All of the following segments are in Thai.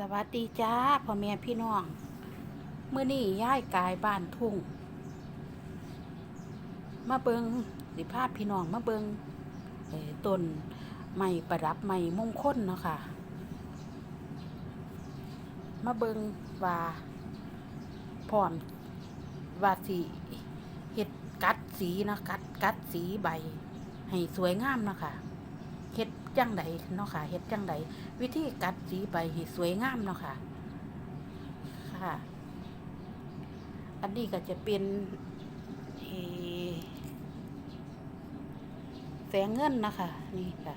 สวัสดีจ้าพ่อแม่พี่น้องเมื่อนี้ย้ายกายบ้านทุ่ง มาเบิงสิภาพพี่น้องมาเบิงต้นไม้ประดับไม้มงคลเนาะค่ะ มาเบิงว่าพร้อมว่าสิเฮ็ดกัดสีนะกัดกัดสีใบ ให้สวยงามเนาะค่ะเฮ็ด จังใดเนาะค่ะเฮ็ดจังใดวิธีกัดสีใบให้สวยงามเนาะค่ะ ค่ะ อันนี้ก็จะเป็นแสงเงินนะคะนี่ค่ะ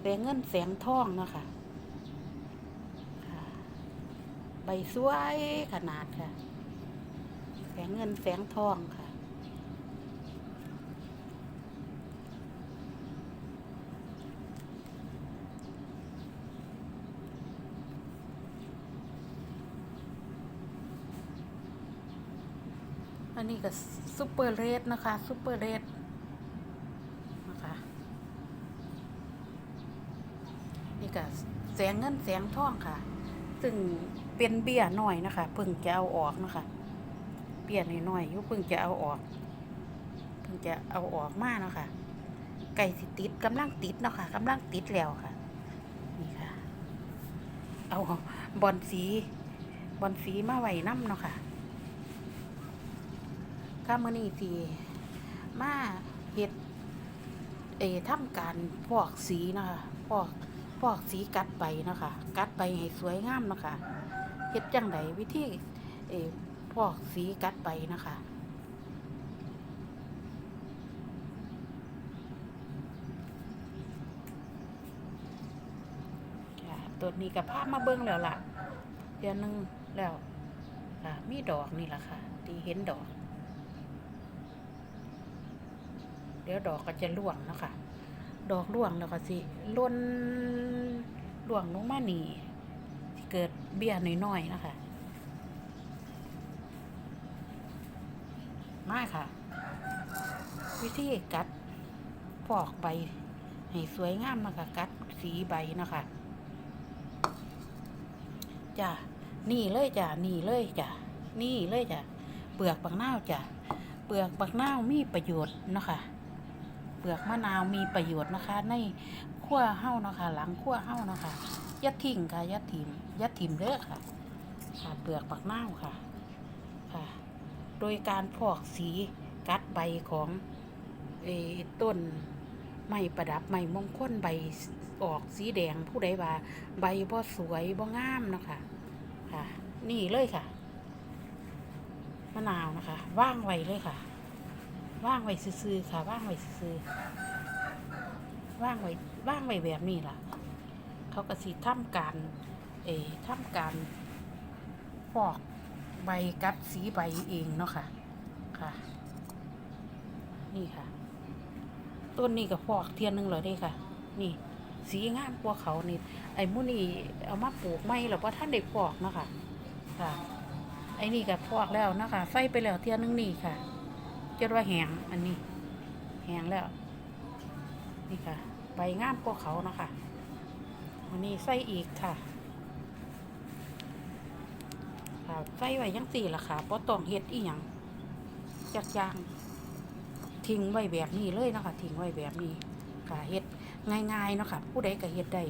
แสงเงินแสงทองเนาะค่ะค่ะใบสวยขนาดค่ะ แสงเงินแสงทองค่ะ อันนี้ก็ซุปเปอร์เรดนะคะซุปเปอร์เรดนะคะนี่ก็แสงเงินแสงทองค่ะ ซึ่งเป็นเบี้ยหน่อยนะคะเพิ่งจะเอาออกนะคะเบี้ยน้อยๆอยู่เพิ่งจะเอาออก เพิ่งจะเอาออกมาเนาะคะไก่สิติดกำลังติดเนาะค่ะกำลังติดแล้วค่ะนี่ค่ะ เอาบอลสีบอลสีมาไว้น้ำเนาะค่ะ ข้ามือนี้ที่มาเฮ็ดเออทำการพอกสีนะคะพอกพอกสีกัดใบนะคะกัดใบให้สวยงามนะคะเฮ็ดจังไดวิธีเอพอกสีกัดใบนะคะตัวนี้กับภาพมาเบิ้งแล้วล่ะ เดือนหนึงแล้วค่ะมีดอกนี่แหละค่ะ ที่เห็นดอก เดี๋ยวดอกก็จะร่วงนะคะดอกร่วงแล้วก็สิล้นร่วงลงมาหนีเกิดเบี้ยน้อยๆนะคะ มาค่ะ วิธีกัดปอกใบ ให้สวยงามนะคะกัดสีใบนะคะจ้ะนี่เลยจ้ะนี่เลยจ้ะนี่เลยจ้ะเปลือกบักนาวจ้ะเปลือกบักนาวมีประโยชน์นะคะ เปลือกมะนาวมีประโยชน์นะคะ ในขั้วเฮ้านะคะ หลังขั้วเฮ้านะคะยัดทิ้งค่ะยัดถิ่มยัดถิ่มเด้อค่ะ ค่ะเปลือกปักนาวค่ะค่ะ โดยการพอกสีกัดใบของเอต้นไม้ประดับไม้มงคลใบออกสีแดงผู้ใดว่า ใบบ่สวยบ่งามนะคะค่ะ นี่เลยค่ะมะนาวนะคะ ว่างไว้เลยค่ะ ว่างไว้ซื่อๆค่ะว่างไว้ซื่อๆว่างไว้ว่างไว้แบบนี้ล่ะ เขาก็สิทำการ เออทำการฟอกใบกัดสีใบเองเนาะค่ะ ค่ะ นี่ค่ะ ต้นนี้ก็ฟอกเทียนหนึ่งเลยได้ค่ะ นี่ สีงามกว่าเขานี่ ไอ้มุนี่เอามาปลูกไม่หรอกว่าท่านได้ฟอกเนาะค่ะ ค่ะ ไอ้นี่ก็ฟอกแล้วนะคะใส่ไปแล้วเทียนหนึงนี่ค่ะ จนว่าแหงอันนี้ แหงแล้ว นี่ค่ะ ใบงามกว่าเขาเนาะคะวันนี้ใส่อีกค่ะค่ะใส่ไว้ยังสี่ละค่ะเพราะต้องเฮ็ดอีหยังจักอยางทิ้งไว้แบบนี้เลยนะคะทิ้งไว้แบบนี้ค่ะเฮ็ดง่ายๆเนาะค่ะผู้ใดก็เฮ็ดได้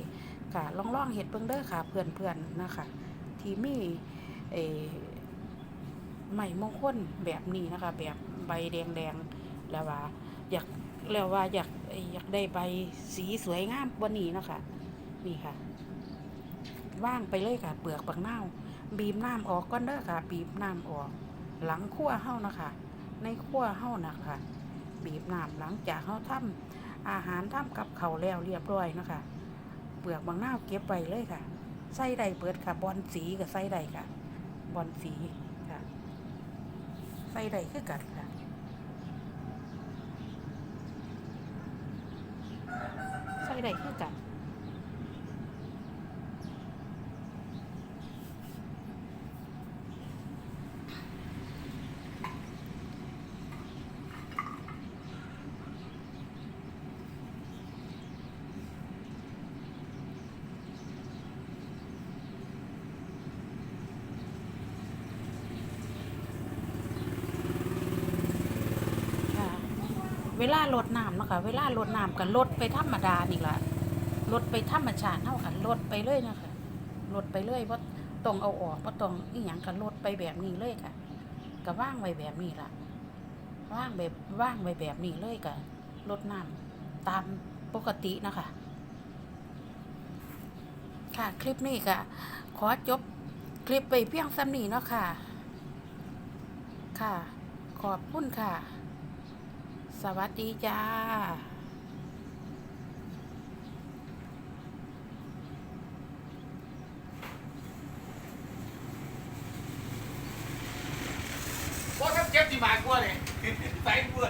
ค่ะลองๆเฮ็ดเบิ่งเด้อค่ะ เพื่อนๆนะคะที่มีเออใหม่มงคลแบบนี้นะคะแบบ ใบแดงๆแล้วว่าอยากแล้วว่าอยากอยากได้ใบสีสวยงามวันนี้นะคะนี่ค่ะ ว่างไปเลยค่ะ เปลือกบักนาบีบน้ำออกก่อนเด้อค่ะ บีบน้ำออก หลังขั้วเฮ้านะคะ ในขั้วเฮ้านะคะบีบน้ำหลังจากเฮ้าทำอาหารทำกับเขาแล้วเรียบร้อยนะคะ เปลือกบางหน้าเก็บไปเลยค่ะใส่ได้เปิดค่ะ บอลสีกับใส่ได้ค่ะ บอลสีค่ะใส่ได้คือกันค่ะ ใส่ ได้คือกัน เวลาลดน้ำเนาะค่ะเวลาลดน้ำก็ลดไปธรรมดานี่ล่ะลดไปธรรมชาติเท่ากันลดไปเลยนะคะลดไปเลยว่าะต้องเอาออกว่าะต้องอีหยังก็ลดไปแบบนี้เลยค่ะก็ว่างไว้แบบนี้ล่ะว่างแบบว่างไว้แบบนี้เลยก็ลดน้ำตามปกตินะคะ ค่ะคลิปนี้ก็ขอจบคลิปไปเพียงสำนีเนาะค่ะ ค่ะ ขอบคุณค่ะ สวัสดีจ้าว่าถ้าเจ็บที่มากกว่าเลยใส่กลัว